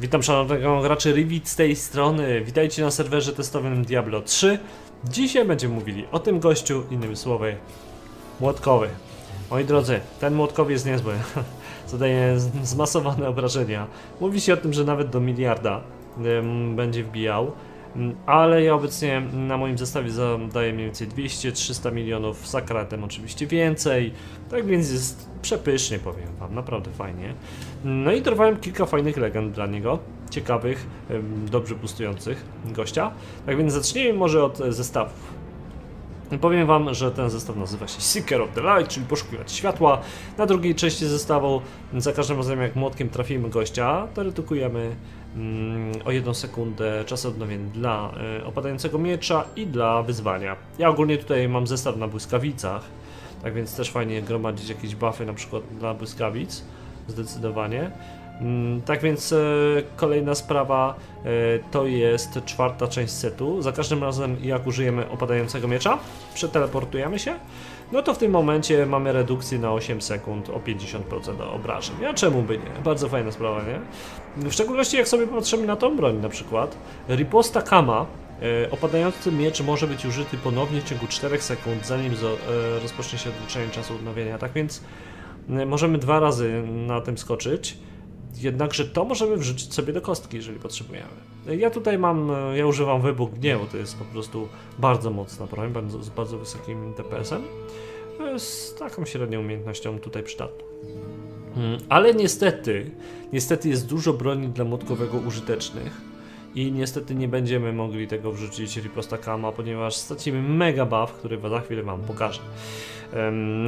Witam szanownego graczy Rivit z tej strony. Witajcie na serwerze testowym Diablo 3. Dzisiaj będziemy mówili o tym gościu, innymi słowy, młotkowy. Moi drodzy, ten młotkowy jest niezły. Zadaje zmasowane obrażenia. Mówi się o tym, że nawet do miliarda będzie wbijał. Ym, Ale ja obecnie na moim zestawie zadaję mniej więcej 200-300 milionów, z akratem oczywiście więcej. Tak więc jest przepysznie, powiem wam, naprawdę fajnie. No i dorwałem kilka fajnych legend dla niego, ciekawych, dobrze boostujących gościa. Tak więc zacznijmy może od zestawów. Powiem wam, że ten zestaw nazywa się Seeker of the Light, czyli poszukiwać światła. Na drugiej części zestawu, za każdym razem jak młotkiem trafimy gościa, to redukujemy mm, o jedną sekundę czas odnowienia dla y, opadającego miecza i dla wyzwania. Ja ogólnie tutaj mam zestaw na błyskawicach, tak więc też fajnie gromadzić jakieś buffy na przykład dla błyskawic, zdecydowanie. Mm, Tak więc e, kolejna sprawa e, to jest czwarta część setu. Za każdym razem jak użyjemy opadającego miecza, przeteleportujemy się, no to w tym momencie mamy redukcję na 8 sekund o 50% obrażeń. A czemu by nie? Bardzo fajna sprawa, nie? W szczególności jak sobie patrzymy na tą broń na przykład. Riposta Kama E, Opadający miecz może być użyty ponownie w ciągu 4 sekund, zanim rozpocznie się odliczenie czasu odnowienia. Tak więc możemy dwa razy na tym skoczyć. Jednakże to możemy wrzucić sobie do kostki, jeżeli potrzebujemy. Ja tutaj mam, ja używam wybuch gniewu, to jest po prostu bardzo mocna broń, bardzo, z bardzo wysokim DPS-em. E, Z taką średnią umiejętnością tutaj przydatną. Mm, Ale niestety, niestety jest dużo broni dla młotkowego użytecznych i niestety nie będziemy mogli tego wrzucić riposta Kama, ponieważ stracimy mega buff, który za chwilę wam pokażę.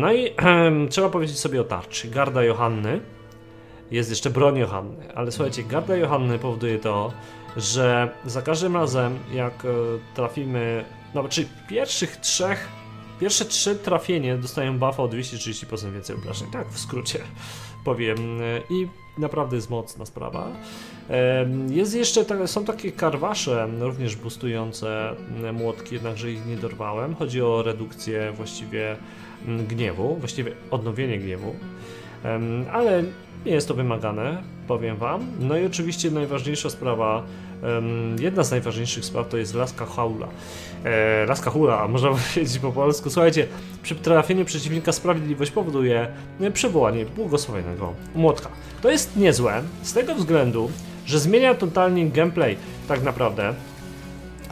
No i trzeba powiedzieć sobie o tarczy. Garda Johanny, jest jeszcze broń Johanny, ale słuchajcie, garda Johanny powoduje to, że za każdym razem jak e, trafimy, no czy pierwszych trzech, pierwsze trzy trafienie dostają buffa o 230% więcej obrażeń, tak w skrócie powiem e, i naprawdę jest mocna sprawa. Jest jeszcze, są takie karwasze, również boostujące młotki, jednakże ich nie dorwałem. Chodzi o redukcję właściwie gniewu, właściwie odnowienie gniewu. Ale nie jest to wymagane, powiem wam. No i oczywiście najważniejsza sprawa, jedna z najważniejszych spraw to jest laska haula. E, laska hula, można powiedzieć po polsku. Słuchajcie, przy trafieniu przeciwnika sprawiedliwość powoduje e, przywołanie błogosławionego młotka. To jest niezłe z tego względu, że zmienia totalnie gameplay tak naprawdę.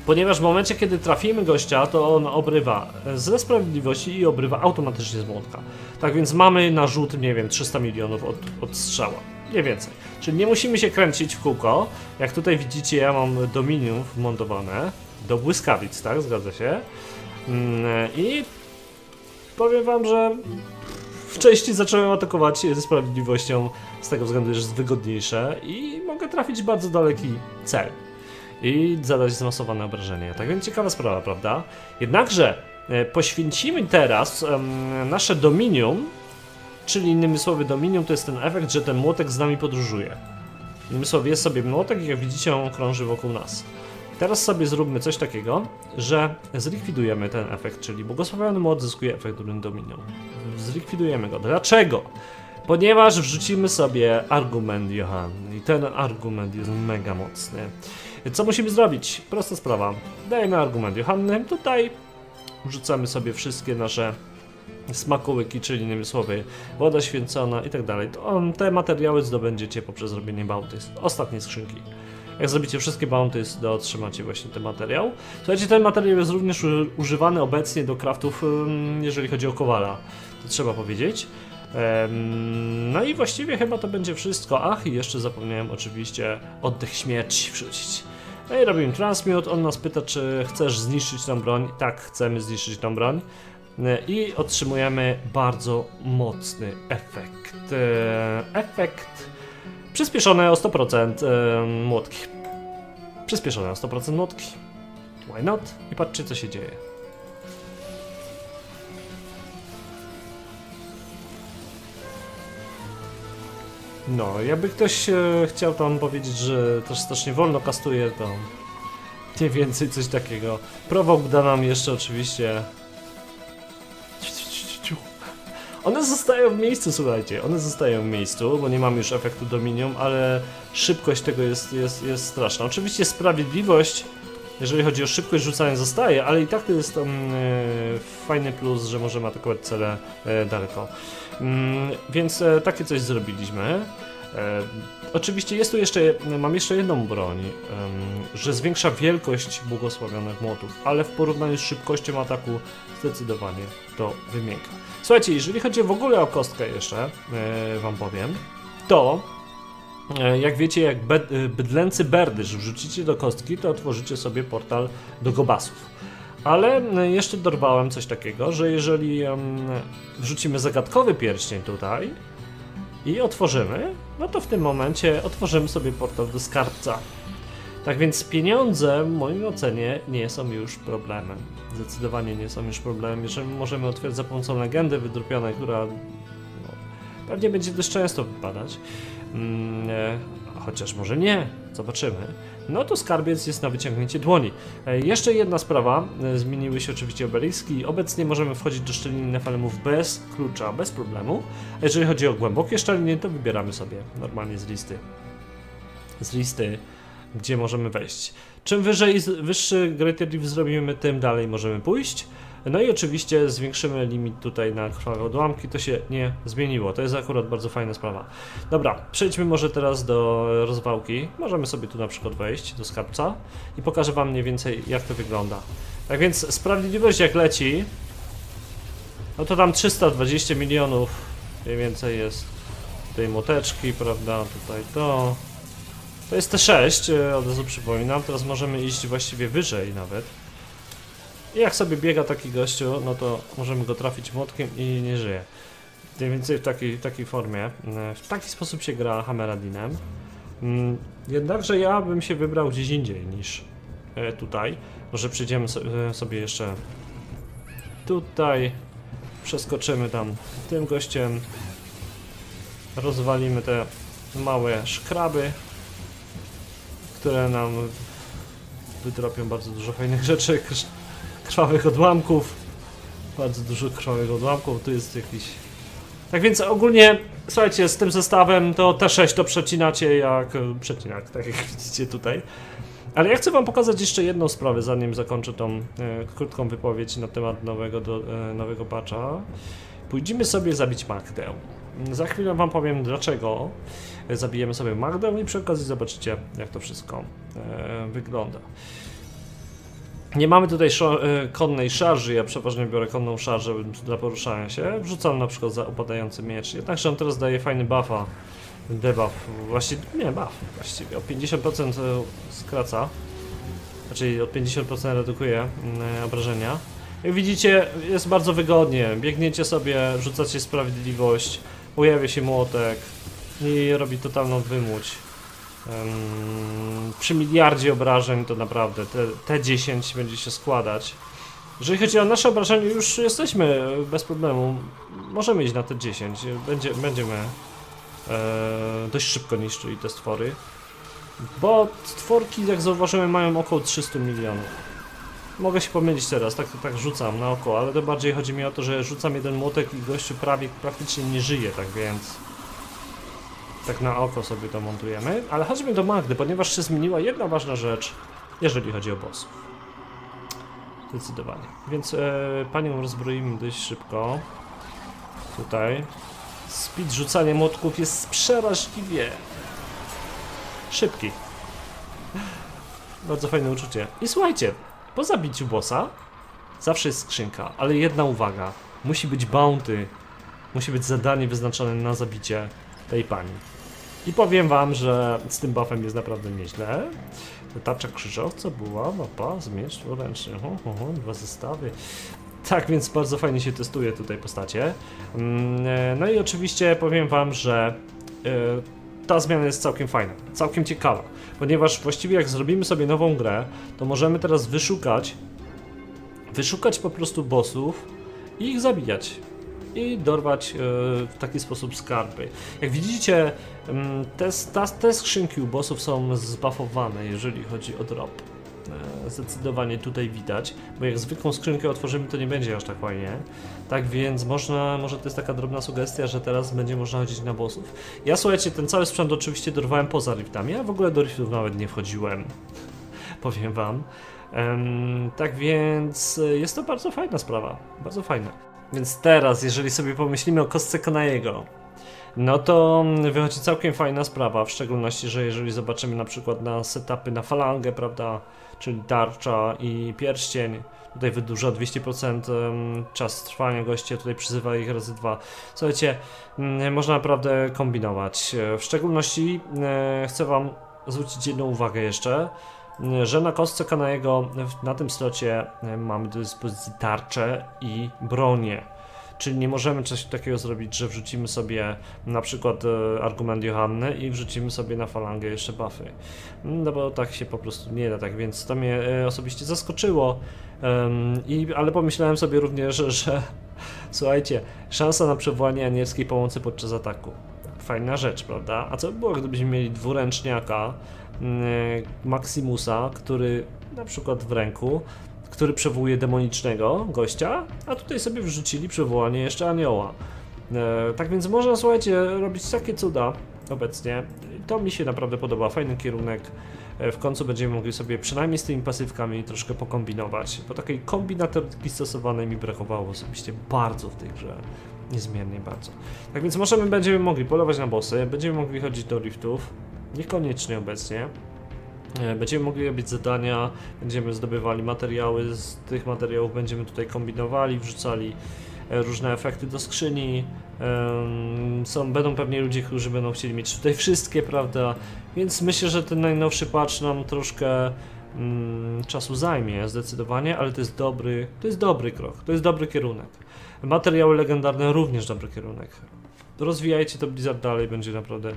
Ponieważ w momencie, kiedy trafimy gościa, to on obrywa ze sprawiedliwości i obrywa automatycznie z młotka. Tak więc mamy na rzut, nie wiem, 300 milionów od, od strzała. Nie więcej. Czyli nie musimy się kręcić w kółko. Jak tutaj widzicie, ja mam dominium wmontowane do błyskawic, tak? Zgadza się. Mm, I powiem wam, że wcześniej zacząłem atakować ze sprawiedliwością z tego względu, że jest wygodniejsze i mogę trafić bardzo daleki cel i zadać zmasowane obrażenia. Tak więc ciekawa sprawa, prawda? Jednakże e, poświęcimy teraz em, nasze dominium, czyli innymi słowy dominium to jest ten efekt, że ten młotek z nami podróżuje. Innymi słowy jest sobie młotek i jak widzicie on krąży wokół nas. Teraz sobie zróbmy coś takiego, że zlikwidujemy ten efekt, czyli błogosławiony młot zyskuje efekt runy dominium. Zlikwidujemy go. Dlaczego? Ponieważ wrzucimy sobie argument Johanny i ten argument jest mega mocny. Co musimy zrobić? Prosta sprawa. Dajemy argument Johanny. Tutaj wrzucamy sobie wszystkie nasze smakołyki, czyli innymi słowy woda święcona i tak dalej. Te materiały zdobędziecie poprzez robienie bounty. Ostatnie skrzynki. Jak zrobicie wszystkie bounty, to otrzymacie właśnie ten materiał. Słuchajcie, ten materiał jest również używany obecnie do craftów, jeżeli chodzi o kowala. To trzeba powiedzieć. No i właściwie chyba to będzie wszystko. Ach, i jeszcze zapomniałem oczywiście oddech śmierci wrzucić. No i robimy transmute. On nas pyta, czy chcesz zniszczyć tą broń. Tak, chcemy zniszczyć tą broń. E, I otrzymujemy bardzo mocny efekt. E, Efekt przyspieszony o 100% e, młotki. Przyspieszone o 100% młotki. Why not? I patrzcie, co się dzieje. No, jakby ktoś e, chciał tam powiedzieć, że też strasznie wolno kastuje, to mniej więcej coś takiego. Prowok da nam jeszcze oczywiście... One zostają w miejscu, słuchajcie, one zostają w miejscu, bo nie mamy już efektu Dominium, ale szybkość tego jest, jest, jest straszna. Oczywiście sprawiedliwość jeżeli chodzi o szybkość rzucania zostaje, ale i tak to jest um, fajny plus, że możemy atakować cele e, daleko. Mm, więc e, takie coś zrobiliśmy. Oczywiście jest tu jeszcze, mam jeszcze jedną broń, że zwiększa wielkość błogosławionych młotów, ale w porównaniu z szybkością ataku zdecydowanie to wymięka. Słuchajcie, jeżeli chodzi w ogóle o kostkę jeszcze, wam powiem, to jak wiecie, jak e, bydlęcy berdysz wrzucicie do kostki, to otworzycie sobie portal do gobasów. Ale e, jeszcze dorwałem coś takiego, że jeżeli wrzucimy zagadkowy pierścień tutaj i otworzymy, no to w tym momencie otworzymy sobie portal do skarbca. Tak więc pieniądze w moim ocenie nie są już problemem. Zdecydowanie nie są już problemem. Jeżeli możemy otwierać za pomocą legendy wydrupionej, która pewnie będzie dość często wypadać, mm, e, chociaż może nie, zobaczymy. No to skarbiec jest na wyciągnięcie dłoni. E, jeszcze jedna sprawa, e, zmieniły się oczywiście obeliski. Obecnie możemy wchodzić do szczeliny Nefelemów bez klucza, bez problemu. A jeżeli chodzi o głębokie szczeliny, to wybieramy sobie normalnie z listy. Z listy gdzie możemy wejść. Czym wyżej, wyższy Greater Reef zrobimy, tym dalej możemy pójść. No i oczywiście zwiększymy limit tutaj na krwawe odłamki, to się nie zmieniło. To jest akurat bardzo fajna sprawa. Dobra, przejdźmy może teraz do rozwałki. Możemy sobie tu na przykład wejść do skarbca i pokażę wam mniej więcej jak to wygląda. Tak więc sprawiedliwość jak leci, no to tam 320 milionów mniej więcej jest tej moteczki, prawda, tutaj to, to jest T6, e, od razu przypominam. Teraz możemy iść właściwie wyżej nawet. I jak sobie biega taki gościu, no to możemy go trafić młotkiem i nie żyje. Mniej więcej w takiej, takiej formie. E, w taki sposób się gra Hameradinem. Mm, jednakże ja bym się wybrał gdzieś indziej niż e, tutaj. Może przyjdziemy sobie jeszcze tutaj. Przeskoczymy tam tym gościem. Rozwalimy te małe szkraby które nam wydropią bardzo dużo fajnych rzeczy, krwawych odłamków. Bardzo dużo krwawych odłamków, tu jest jakiś... Tak więc ogólnie, słuchajcie, z tym zestawem to T6 to przecinacie jak przecinak, tak jak widzicie tutaj. Ale ja chcę wam pokazać jeszcze jedną sprawę, zanim zakończę tą e, krótką wypowiedź na temat nowego, do, e, nowego patcha. Pójdziemy sobie zabić Magdę. Za chwilę wam powiem dlaczego zabijemy sobie Magdę i przy okazji zobaczycie jak to wszystko e, wygląda. Nie mamy tutaj e, konnej szarży, ja przeważnie biorę konną szarżę dla poruszania się. Wrzucam na przykład za upadający miecz. Jednakże on teraz daje fajny buffa, debuff, właściwie, nie buff, właściwie o 50% e, skraca, znaczy o 50% redukuje mm, obrażenia. Jak widzicie, jest bardzo wygodnie. Biegniecie sobie, rzucacie sprawiedliwość, pojawia się młotek i robi totalną wymuć. Przy miliardzie obrażeń to naprawdę te, te 10 będzie się składać. Jeżeli chodzi o nasze obrażenie, już jesteśmy bez problemu. Możemy iść na te 10. Będzie, będziemy e, dość szybko niszczyli te stwory. Bo stworki, jak zauważyłem, mają około 300 milionów. Mogę się pomylić teraz, tak, tak rzucam na oko, ale to bardziej chodzi mi o to, że rzucam jeden młotek i gościu prawie praktycznie nie żyje, tak więc... Tak na oko sobie to montujemy. Ale chodźmy do Magdy, ponieważ się zmieniła jedna ważna rzecz, jeżeli chodzi o bossów. Zdecydowanie. Więc e, panią rozbroimy dość szybko. Tutaj. Speed rzucania młotków jest przeraźliwie szybki. Bardzo fajne uczucie. I słuchajcie, po zabiciu bossa zawsze jest skrzynka, ale jedna uwaga. Musi być bounty. Musi być zadanie wyznaczone na zabicie tej pani. I powiem wam, że z tym buffem jest naprawdę nieźle. Tarcza krzyżowca była, mapa, ho, ho, dwa zestawy. Tak więc bardzo fajnie się testuje tutaj postacie. Mm, e, no i oczywiście powiem wam, że e, ta zmiana jest całkiem fajna, całkiem ciekawa, ponieważ właściwie jak zrobimy sobie nową grę, to możemy teraz wyszukać, wyszukać po prostu bossów i ich zabijać i dorwać e, w taki sposób skarby. Jak widzicie, te, te skrzynki u bossów są zbuffowane, jeżeli chodzi o drop. e, zdecydowanie tutaj widać, bo jak zwykłą skrzynkę otworzymy, to nie będzie aż tak fajnie. Tak więc można, może to jest taka drobna sugestia, że teraz będzie można chodzić na bossów. Ja słuchajcie, ten cały sprzęt oczywiście dorwałem poza riftami, ja w ogóle do riftów nawet nie wchodziłem, powiem wam. Em, tak więc e, jest to bardzo fajna sprawa, bardzo fajna. Więc teraz, jeżeli sobie pomyślimy o kostce Konajego, no to mm, wychodzi całkiem fajna sprawa, w szczególności, że jeżeli zobaczymy na przykład na setupy na falangę, prawda, czyli tarcza i pierścień, tutaj wydłuża 200% em, czas trwania goście, tutaj przyzywa ich razy dwa. Słuchajcie, mm, można naprawdę kombinować. E, W szczególności e, chcę wam zwrócić jedną uwagę jeszcze, że na kostce Kanajego na tym slocie e, mamy do dyspozycji tarczę i bronię. Czyli nie możemy coś takiego zrobić, że wrzucimy sobie na przykład e, argument Johanny i wrzucimy sobie na falangę jeszcze buffy. No bo tak się po prostu nie da, tak więc to mnie e, osobiście zaskoczyło. Em, i, ale pomyślałem sobie również, że, że słuchajcie, szansa na przywołanie anielskiej pomocy podczas ataku. Fajna rzecz, prawda? A co by było, gdybyśmy mieli dwuręczniaka mm, Maximusa, który na przykład w ręku który przywołuje demonicznego gościa, a tutaj sobie wrzucili przywołanie jeszcze anioła. E, tak więc można, słuchajcie, robić takie cuda obecnie. To mi się naprawdę podoba, fajny kierunek. E, w końcu będziemy mogli sobie przynajmniej z tymi pasywkami troszkę pokombinować, bo takiej kombinatorki stosowanej mi brakowało osobiście bardzo w tej grze. Niezmiernie bardzo. Tak więc możemy, będziemy mogli polować na bossy, będziemy mogli chodzić do riftów, niekoniecznie obecnie. E, Będziemy mogli robić zadania, będziemy zdobywali materiały, z tych materiałów będziemy tutaj kombinowali, wrzucali e, różne efekty do skrzyni. Są, będą pewnie ludzie, którzy będą chcieli mieć tutaj wszystkie, prawda? Więc myślę, że ten najnowszy patch nam troszkę mm, czasu zajmie zdecydowanie, ale to jest dobry, to jest dobry krok, to jest dobry kierunek. Materiały legendarne również dobry kierunek. Rozwijajcie to Blizzard dalej, będzie naprawdę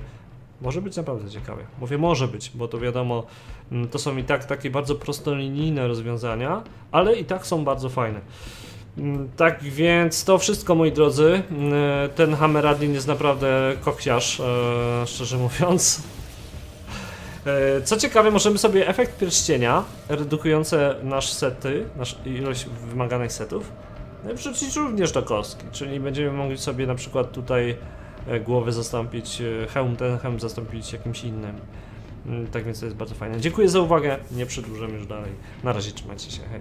może być naprawdę ciekawie. Mówię może być, bo to wiadomo, mm, to są i tak takie bardzo prostolinijne rozwiązania, ale i tak są bardzo fajne. Mm, Tak więc to wszystko moi drodzy. Mm, Ten Hammeradin jest naprawdę koksiarz, e, szczerze mówiąc. E, Co ciekawe, możemy sobie efekt pierścienia, redukujące nasz sety, nasz ilość wymaganych setów, e, wrzucić również do kostki. Czyli będziemy mogli sobie na przykład tutaj głowy zastąpić, e, hełm ten hełm zastąpić jakimś innym. Mm, Tak więc to jest bardzo fajne. Dziękuję za uwagę. Nie przedłużam już dalej. Na razie trzymajcie się. Hej.